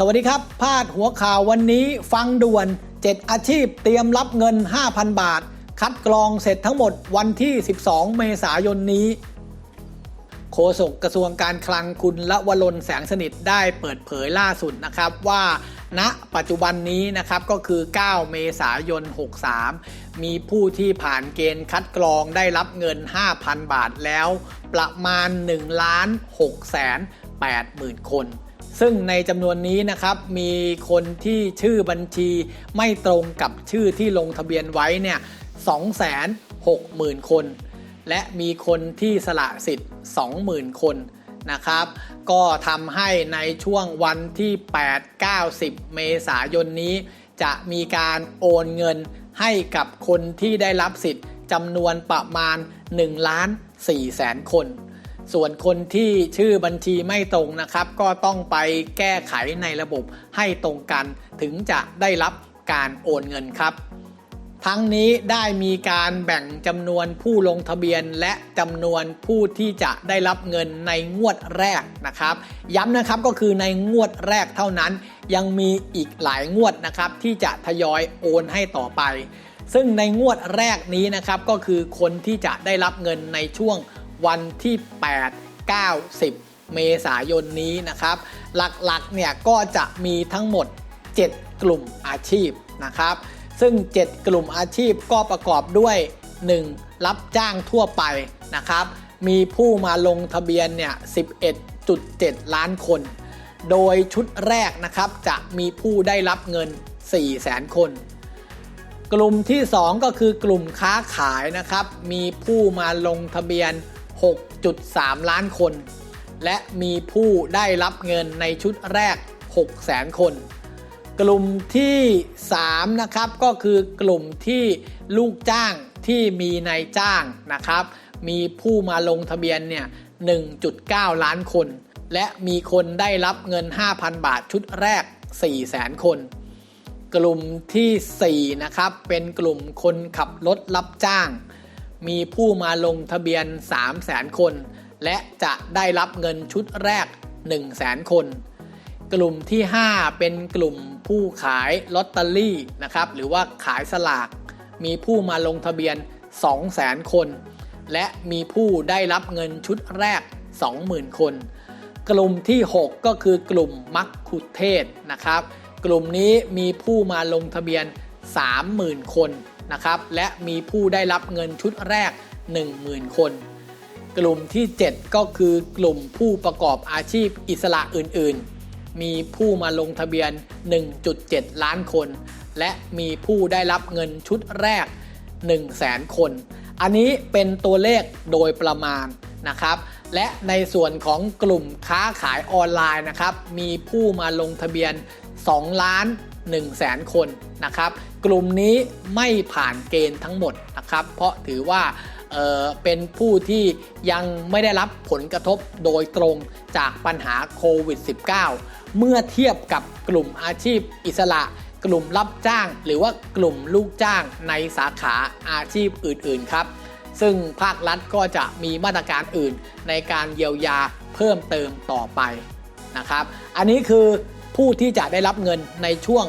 สวัสดีครับ พาดหัวข่าววันนี้ฟังด่วน 7 อาชีพเตรียมรับเงิน 5,000 บาท คัดกรองเสร็จทั้งหมดวันที่ 12 เมษายนนี้ โฆษกกระทรวงการคลังคุณละวรนแสงสนิทได้เปิดเผยล่าสุดนะครับว่าณปัจจุบันนี้นะครับก็คือ 9 เมษายน 63 มีผู้ที่ผ่านเกณฑ์คัดกรองได้รับเงิน 5,000 บาทแล้วประมาณ1ล้าน6แสน8หมื่นคน ซึ่งในจำนวนนี้นะครับมีคนที่ชื่อบัญชีไม่ตรงกับชื่อที่ลงทะเบียนไว้เนี่ย260,000 คน และมีคนที่สละสิทธิ์ 20,000 คนนะครับ ก็ทำให้ในช่วงวันที่ 8 9 10 เมษายนนี้ จะมีการโอนเงินให้กับคนที่ได้รับสิทธิ์จำนวนประมาณ1ล้าน4แสนคน ส่วนคนที่ชื่อบัญชีไม่ตรงนะครับ ก็ต้องไปแก้ไขในระบบให้ตรงกัน ถึงจะได้รับการโอนเงินครับ ทั้งนี้ได้มีการแบ่งจำนวนผู้ลงทะเบียนและจำนวนผู้ที่จะได้รับเงินในงวดแรกนะครับ ย้ำนะครับก็คือในงวดแรกเท่านั้น ยังมีอีกหลายงวดนะครับที่จะทยอยโอนให้ต่อไป ซึ่งในงวดแรกนี้นะครับก็คือคนที่จะได้รับเงินในช่วง วันที่ 8 9 10 เมษายนนี้นะครับ หลักๆเนี่ยก็จะมีทั้งหมด 7 กลุ่มอาชีพนะครับ ซึ่ง 7 กลุ่มอาชีพก็ประกอบด้วย 1. รับจ้างทั่วไปนะครับ มีผู้มาลงทะเบียนเนี่ย 11.7 ล้านคน โดยชุดแรกนะครับจะมีผู้ได้รับเงิน4แสนคน กลุ่มที่ 2 ก็คือกลุ่มค้าขายนะครับ มีผู้มาลงทะเบียน 6.3 ล้านคน และมีผู้ได้รับเงินในชุดแรก6แสนคน กลุ่มที่ 3 นะครับก็คือกลุ่มที่ลูกจ้างที่มีนายจ้างนะครับ มีผู้มาลงทะเบียนเนี่ย 1.9 ล้านคน และมีคนได้รับเงิน 5,000 บาทชุดแรก4แสนคน กลุ่มทีสี่ 4 นะครับ เป็นกลุ่มคนขับรถรับจ้าง มีผู้มาลงทะเบียน 3 0 0แสนคน และจะได้รับเงินชุดแรก 1 0 0 0 0แสนคน กลุ่มที่ 5 เป็นกลุ่มผู้ขายลอตเตอรี่นะครับหรือว่าขายสลาก มีผู้มาลงทะเบียน 2 0 0แสนคน และมีผู้ได้รับเงินชุดแรก 20,000 คน กลุ่มที่ 6 ก็คือกลุ่มมักคุเทศก์นะครับ กลุ่มนี้มีผู้มาลงทะเบียน 30,000 คน นะครับ และมีผู้ได้รับเงินชุดแรก 10,000 คน กลุ่มที่ 7 ก็คือกลุ่มผู้ประกอบอาชีพอิสระอื่นๆ มีผู้มาลงทะเบียน 1.7 ล้านคน และมีผู้ได้รับเงินชุดแรก 1 0 0 0 0แสนคน อันนี้เป็นตัวเลขโดยประมาณนะครับและในส่วนของกลุ่มค้าขายออนไลน์นะครับ มีผู้มาลงทะเบียน 2 ล้าน1แสนคนนะครับ กลุ่มนี้ไม่ผ่านเกณฑ์ทั้งหมดนะครับ เพราะถือว่าเเป็นผู้ที่ยังไม่ได้รับผลกระทบโดยตรงจากปัญหาโควิด -19 เมื่อเทียบกับกลุ่มอาชีพอิสระกลุ่มรับจ้าง หรือว่ากลุ่มลูกจ้างในสาขาอาชีพอื่น ๆ ครับ ซึ่งภาครัฐก็จะมีมาตรการอื่นในการเยียวยาเพิ่มเติมต่อไปนะครับ อันนี้คือผู้ที่จะได้รับเงินในช่วง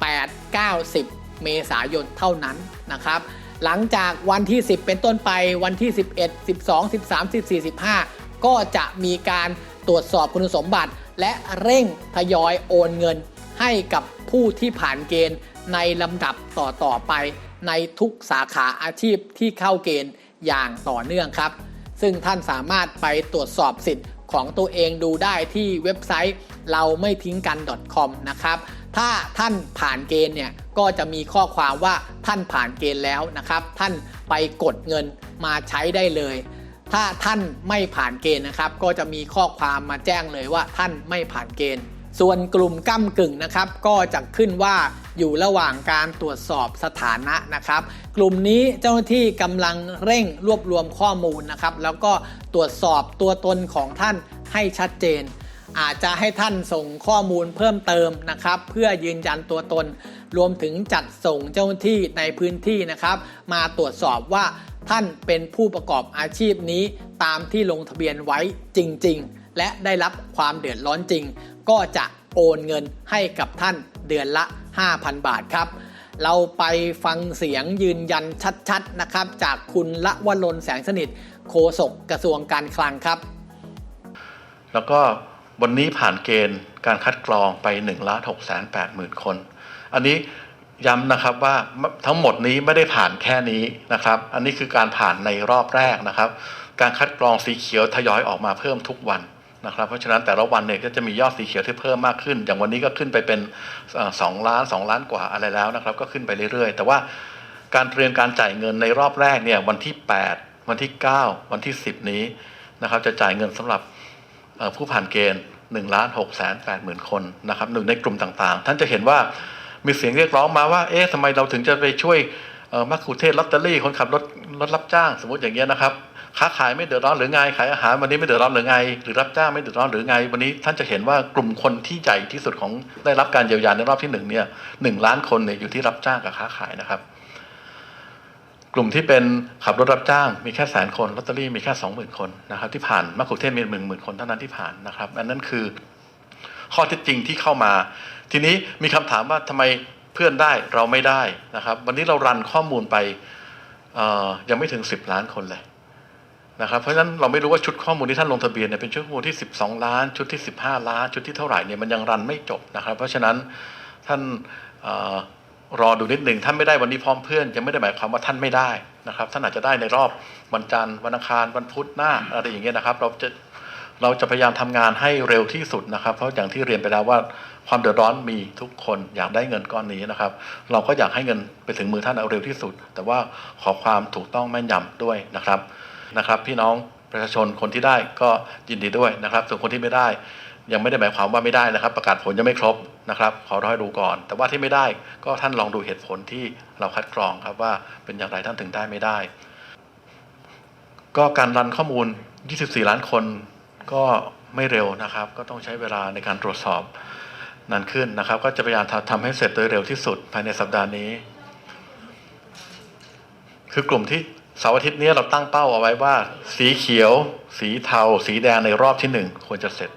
8 9 10 เมษายนเท่านั้นนะครับ หลังจากวันที่ 10 เป็นต้นไปวันที่ 11 12 13 14 15 ก็จะมีการตรวจสอบคุณสมบัติ และเร่งทยอยโอนเงินให้กับผู้ที่ผ่านเกณฑ์ในลำดับต่อๆไปในทุกสาขาอาชีพที่เข้าเกณฑ์อย่างต่อเนื่องครับ ซึ่งท่านสามารถไปตรวจสอบสิทธิ์ ของตัวเองดูได้ที่เว็บไซต์เราไม่ทิ้งกัน .com นะครับ ถ้าท่านผ่านเกณฑ์เนี่ยก็จะมีข้อความว่าท่านผ่านเกณฑ์แล้วนะครับ ท่านไปกดเงินมาใช้ได้เลย ถ้าท่านไม่ผ่านเกณฑ์นะครับ ก็จะมีข้อความมาแจ้งเลยว่าท่านไม่ผ่านเกณฑ์ ส่วนกลุ่มก้ากึ่งนะครับ ก็จะขึ้นว่า อยู่ระหว่างการตรวจสอบสถานะนะครับ กลุ่มนี้เจ้าหน้าที่กำลังเร่งรวบรวมข้อมูลนะครับ แล้วก็ตรวจสอบตัวตนของท่านให้ชัดเจน อาจจะให้ท่านส่งข้อมูลเพิ่มเติมนะครับ เพื่อยืนยันตัวตน รวมถึงจัดส่งเจ้าหน้าที่ในพื้นที่นะครับ มาตรวจสอบว่าท่านเป็นผู้ประกอบอาชีพนี้ตามที่ลงทะเบียนไว้จริง ๆ และได้รับความเดือดร้อนจริง ก็จะโอนเงินให้กับท่านเดือนละ 5,000 บาทครับ เราไปฟังเสียงยืนยันชัดๆนะครับ จากคุณละวลนแสงสนิทโฆษกกระทรวงการคลังครับ แล้วก็วันนี้ผ่านเกณฑ์การคัดกรองไป1ล้าน6แสน8หมื่นคน อันนี้ย้ำนะครับว่าทั้งหมดนี้ไม่ได้ผ่านแค่นี้นะครับ อันนี้คือการผ่านในรอบแรกนะครับ การคัดกรองสีเขียวทยอยออกมาเพิ่มทุกวัน นะครับเพราะฉะนั้นแต่ละวันเนี่ยก็จะมียอดสีเขียวที่เพิ่มมากขึ้น อย่างวันนี้ก็ขึ้นไปเป็นเอ่อสองล้านสองล้านกว่าอะไรแล้วนะครับ ก็ขึ้นไปเรื่อยๆ แต่ว่าการเตรียมการจ่ายเงินในรอบแรกเนี่ยวันที่ 8 วันที่ 9 วันที่ 10 นี้นะครับจะจ่ายเงินสำหรับผู้ผ่านเกณฑ์1ล้าน6แสน8หมื่นคนนะครับหนึ่งในกลุ่มต่างๆ ท่านจะเห็นว่ามีเสียงเรียกร้องมาว่า เอ๊ะทำไมเราถึงจะไปช่วยมัคคุเทศลอตเตอรี่คนขับรถรถรับจ้าง สมมติอย่างเงี้ยนะครับ ค้าขายไม่เดือดร้อนหรือไงขายอาหารวันนี้ไม่เดือดร้อนหรือไง หรือรับจ้างไม่เดือดร้อนหรือไง วันนี้ท่านจะเห็นว่ากลุ่มคนที่ใหญ่ที่สุดของได้รับการเยียวยาในรอบที่หนึ่งเนี่ยหนึ่งล้านคนเนี่ยอยู่ที่รับจ้างกับค้าขายนะครับ กลุ่มที่เป็นขับรถรับจ้างมีแค่แสนคนลอตเตอรี่มีแค่สองหมื่นคนนะครับ ที่ผ่านมะขุเทศมีหนึ่งหมื่นคนเท่านั้นที่ผ่านนะครับอันนั้นคือ ข้อเท็จจริงที่เข้ามา ทีนี้มีคำถามว่าทำไมเพื่อนได้เราไม่ได้นะครับ วันนี้เรารันข้อมูลไปยังไม่ถึง 10 ล้านคนเลย นะครับเพราะฉะนั้นเราไม่รู้ว่าชุดข้อมูลที่ท่านลงทะเบียนเนี่ยเป็นชุดข้อมูลที่ 12 ล้าน ชุดที่ 15 ล้าน ชุดที่เท่าไหร่เนี่ยมันยังรันไม่จบนะครับ เพราะฉะนั้นท่านออรอดูนิดหนึ่งท่านไม่ได้วันนี้พร้อมเพื่อนยังไม่ได้หมายความว่าท่านไม่ได้นะครับ ท่านอาจจะได้ในรอบวันจันทร์วันอังคารวันพุธหน้าอะไรอย่างเงี้ยนะครับ เราจะเราจะพยายามทำงานให้เร็วที่สุดนะครับ เพราะอย่างที่เรียนไปแล้วว่าความเดือดร้อนมีทุกคนอยากได้เงินก้อนนี้นะครับ เราก็อยากให้เงินไปถึงมือท่านเอาเร็วที่สุด แต่ว่าขอความถูกต้องแม่นยำด้วยนะครับ นะครับ พี่น้องประชาชนคนที่ได้ก็ยินดีด้วยนะครับ ส่วนคนที่ไม่ได้ยังไม่ได้หมายความว่าไม่ได้นะครับ ประกาศผลยังไม่ครบนะครับ ขอรอให้ดูก่อน แต่ว่าที่ไม่ได้ก็ท่านลองดูเหตุผลที่เราคัดกรองครับว่าเป็นอย่างไรท่านถึงได้ไม่ได้ ก็การรันข้อมูล 24 ล้านคนก็ไม่เร็วนะครับ ก็ต้องใช้เวลาในการตรวจสอบนานขึ้นนะครับ ก็จะพยายามทำทำให้เสร็จโดยเร็วที่สุดภายในสัปดาห์นี้ คือกลุ่มที่ เสาร์อาทิตย์นี้เราตั้งเป้าเอาไว้ว่า สีเขียว สีเทา สีแดงในรอบที่หนึ่งควรจะเสร็จ